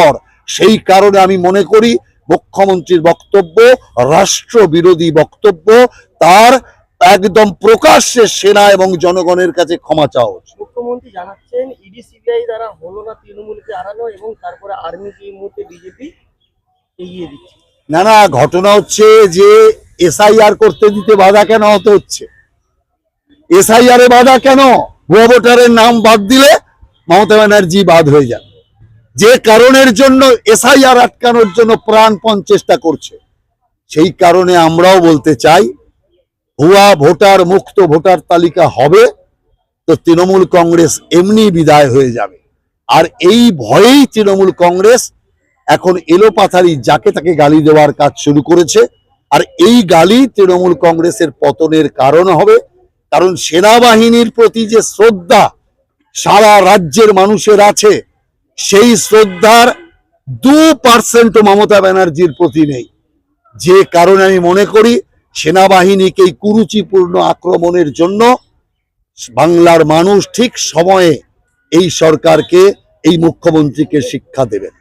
পর সেই কারণে আমি মনে করি মুখ্যমন্ত্রীর বক্তব্য রাষ্ট্র বিরোধী বক্তব্য তার একদম প্রকাশ্যে সেনা এবং জনগণের কাছে ক্ষমা চাওয়া উচিত। মুখ্যমন্ত্রী জানাচ্ছেন ইডি সিবিআই দ্বারা হলো না তৃণমূলকে হারানো এবং তারপরে আর্মিকে এই মুহূর্তে বিজেপি এগিয়ে দিচ্ছে। না না ঘটনা হচ্ছে যে এসআইআর করতে দিতে বাধা কেন হতে হচ্ছে? এসআইআর এ বাধা কেন? ভুয়া ভোটারের নাম বাদ দিলে মমতা ব্যানার্জি বাদ হয়ে যান যে কারণের জন্য এসআইআর আটকানোর জন্য প্রাণপণ চেষ্টা করছে। সেই কারণে আমরাও বলতে চাই, ভুয়া ভোটার মুক্ত ভোটার তালিকা হবে তো তৃণমূল কংগ্রেস এমনি বিদায় হয়ে যাবে। আর এই ভয়েই তৃণমূল কংগ্রেস এখন এলোপাথারি যাকে তাকে গালি দেওয়ার কাজ শুরু করেছে। আর এই গালি তৃণমূল কংগ্রেসের পতনের কারণ হবে, কারণ সেনাবাহিনীর প্রতি যে শ্রদ্ধা সারা রাজ্যের মানুষের আছে সেই শ্রদ্ধার দু পার্সেন্ট মমতা ব্যানার্জির প্রতি নেই। যে কারণে আমি মনে করি, সেনাবাহিনীকে এই কুরুচিপূর্ণ আক্রমণের জন্য বাংলার মানুষ ঠিক সময়ে এই সরকারকে, এই মুখ্যমন্ত্রীকে শিক্ষা দেবেন।